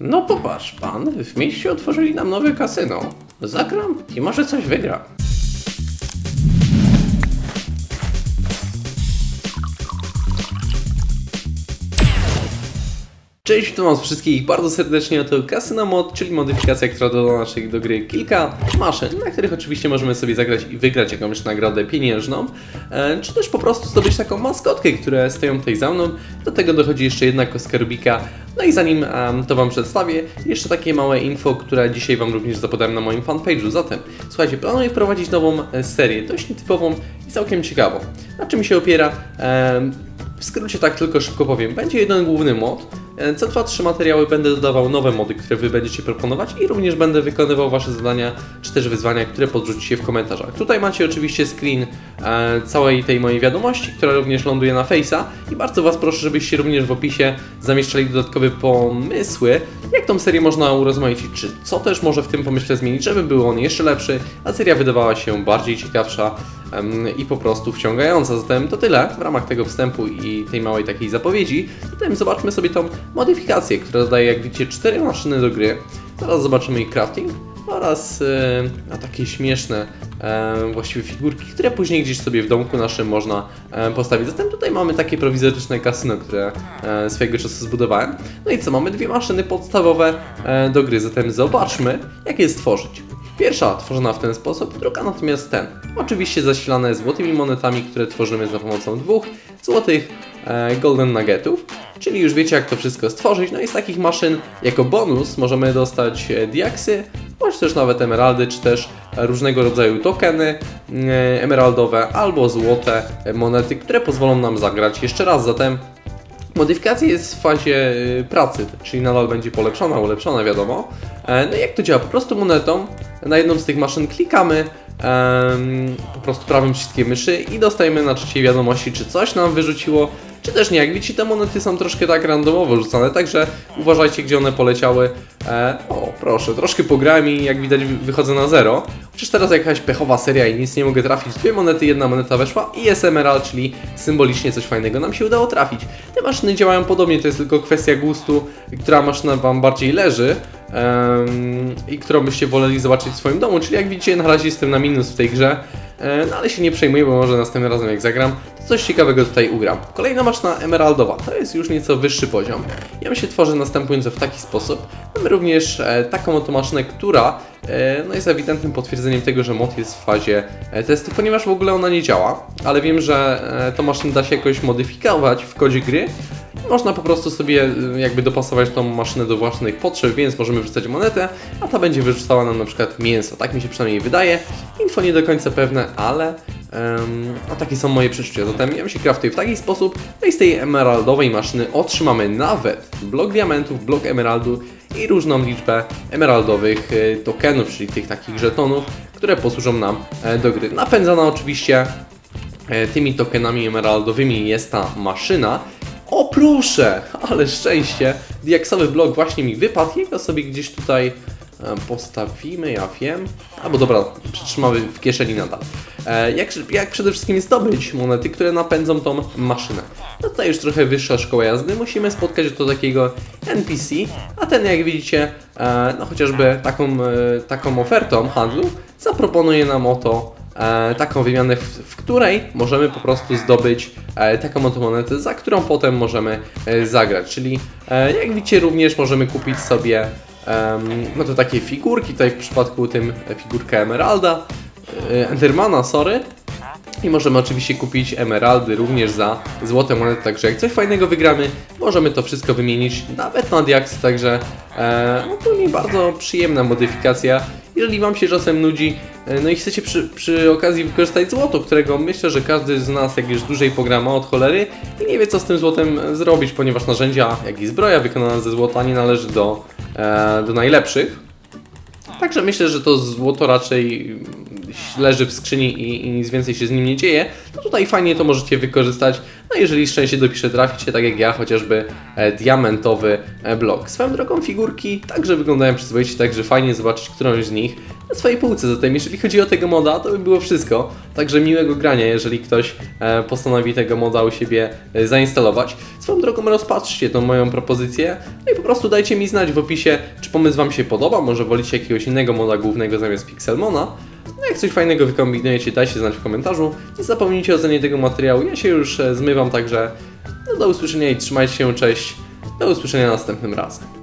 No popatrz pan, w mieście otworzyli nam nowe kasyno. Zagram i może coś wygram. Cześć, witam was wszystkich bardzo serdecznie, to Casino Mod, czyli modyfikacja, która doda naszej do gry kilka maszyn, na których oczywiście możemy sobie zagrać i wygrać jakąś nagrodę pieniężną, e, czy też po prostu zdobyć taką maskotkę, które stoją tutaj za mną. Do tego dochodzi jeszcze jedna kostka Rubika. No i zanim em, to wam przedstawię, jeszcze takie małe info, które dzisiaj wam również zapodam na moim fanpage'u. Zatem, słuchajcie, planuję wprowadzić nową e, serię, dość nietypową i całkiem ciekawą. Na czym się opiera? Em, w skrócie tak tylko szybko powiem. Będzie jeden główny mod. E, Co 2-3 materiały będę dodawał nowe mody, które Wy będziecie proponować i również będę wykonywał Wasze zadania czy też wyzwania, które podrzucicie w komentarzach. Tutaj macie oczywiście screen e, całej tej mojej wiadomości, która również ląduje na Face'a i bardzo Was proszę, żebyście również w opisie zamieszczali dodatkowe pomysły, jak tą serię można urozmaicić, czy co też może w tym pomyśle zmienić, żeby był on jeszcze lepszy, a seria wydawała się bardziej ciekawsza i po prostu wciągająca. Zatem to tyle w ramach tego wstępu i tej małej takiej zapowiedzi. Zatem zobaczmy sobie tą modyfikację, która dodaje, jak widzicie, cztery maszyny do gry. Zaraz zobaczymy ich crafting oraz a takie śmieszne e, właściwie figurki, które później gdzieś sobie w domku naszym można postawić. Zatem tutaj mamy takie prowizoryczne kasyno, które e, swojego czasu zbudowałem. No i co, mamy dwie maszyny podstawowe do gry, zatem zobaczmy, jak je stworzyć. Pierwsza tworzona w ten sposób, druga natomiast ten. Oczywiście zasilane złotymi monetami, które tworzymy za pomocą dwóch złotych e, golden nuggetów. Czyli już wiecie jak to wszystko stworzyć. No i z takich maszyn jako bonus możemy dostać e, diaksy, bądź też nawet emeraldy, czy też różnego rodzaju tokeny e, emeraldowe albo złote monety, które pozwolą nam zagrać jeszcze raz. Zatem Modyfikacja jest w fazie y, pracy, czyli nadal będzie polepszona, ulepszona, wiadomo. E, No i jak to działa? Po prostu monetą na jedną z tych maszyn klikamy po prostu prawym przyciskiem myszy i dostajemy na trzeciej wiadomości, czy coś nam wyrzuciło, czy też nie. Jak widzicie, te monety są troszkę tak randomowo rzucane, także uważajcie, gdzie one poleciały. E, o, proszę, troszkę pograłem i jak widać wy- wychodzę na zero. Chociaż teraz jakaś pechowa seria i nic nie mogę trafić. Dwie monety, jedna moneta weszła i jest emerald, czyli symbolicznie coś fajnego nam się udało trafić. Te maszyny działają podobnie, to jest tylko kwestia gustu, która maszyna Wam bardziej leży i którą byście woleli zobaczyć w swoim domu. Czyli jak widzicie, na razie jestem na minus w tej grze. E, No ale się nie przejmuję, bo może następnym razem jak zagram, to coś ciekawego tutaj ugram. Kolejna maszyna emeraldowa, to jest już nieco wyższy poziom. Ja się tworzy następująco w taki sposób. Mamy również e, taką oto maszynę, która e, no jest ewidentnym potwierdzeniem tego, że mod jest w fazie testu, ponieważ w ogóle ona nie działa, ale wiem, że tą maszynę da się jakoś modyfikować w kodzie gry. Można po prostu sobie e, jakby dopasować tą maszynę do własnych potrzeb, więc możemy wrzucać monetę, a ta będzie wyrzucała nam na przykład mięso. Tak mi się przynajmniej wydaje. Info nie do końca pewne, ale em, a takie są moje przeczucia. Zatem ja się craftuję w taki sposób, no i z tej emeraldowej maszyny otrzymamy nawet blok diamentów, blok emeraldu i różną liczbę emeraldowych e, tokenów, czyli tych takich żetonów, które posłużą nam e, do gry. Napędzana oczywiście E, tymi tokenami emeraldowymi jest ta maszyna. O proszę, ale szczęście, diaksowy blok właśnie mi wypadł, jego sobie gdzieś tutaj postawimy, ja wiem. Albo dobra, przytrzymamy w kieszeni nadal. E, Jak, jak przede wszystkim zdobyć monety, które napędzą tą maszynę? No tutaj już trochę wyższa szkoła jazdy, musimy spotkać do takiego NPC, a ten jak widzicie, e, no chociażby taką, e, taką ofertą handlu zaproponuje nam oto taką wymianę, w, której możemy po prostu zdobyć e, taką oto monetę, za którą potem możemy e, zagrać. Czyli e, jak widzicie również możemy kupić sobie no to takie figurki, tutaj w przypadku tym e, figurka Emeralda, e, Endermana, sorry. I możemy oczywiście kupić emeraldy również za złote monety, także jak coś fajnego wygramy, możemy to wszystko wymienić nawet na diaksy, także e, ogólnie bardzo przyjemna modyfikacja. Jeżeli Wam się czasem nudzi, e, no i chcecie przy, przy okazji wykorzystać złoto, którego myślę, że każdy z nas, jak już dłużej pogra, ma od cholery i nie wie co z tym złotem e, zrobić, ponieważ narzędzia, jak i zbroja wykonana ze złota nie należy do, e, do najlepszych. Także myślę, że to złoto raczej leży w skrzyni i, i nic więcej się z nim nie dzieje. To tutaj fajnie to możecie wykorzystać. No No jeżeli szczęście dopisze traficie, tak jak ja, chociażby e, diamentowy e, blok. Swoją drogą figurki także wyglądają przyzwoicie, także fajnie zobaczyć którąś z nich na swojej półce. Zatem jeżeli chodzi o tego moda, to by było wszystko. Także miłego grania, jeżeli ktoś e, postanowi tego moda u siebie zainstalować. Swoją drogą rozpatrzcie tą moją propozycję no i po prostu dajcie mi znać w opisie, czy pomysł Wam się podoba, może wolicie jakiegoś innego moda głównego zamiast Pixelmona. No jak coś fajnego wykombinujecie, dajcie znać w komentarzu. Nie zapomnijcie o ocenie tego materiału. Ja się już e, zmywam, także no do usłyszenia i trzymajcie się, cześć. Do usłyszenia następnym razem.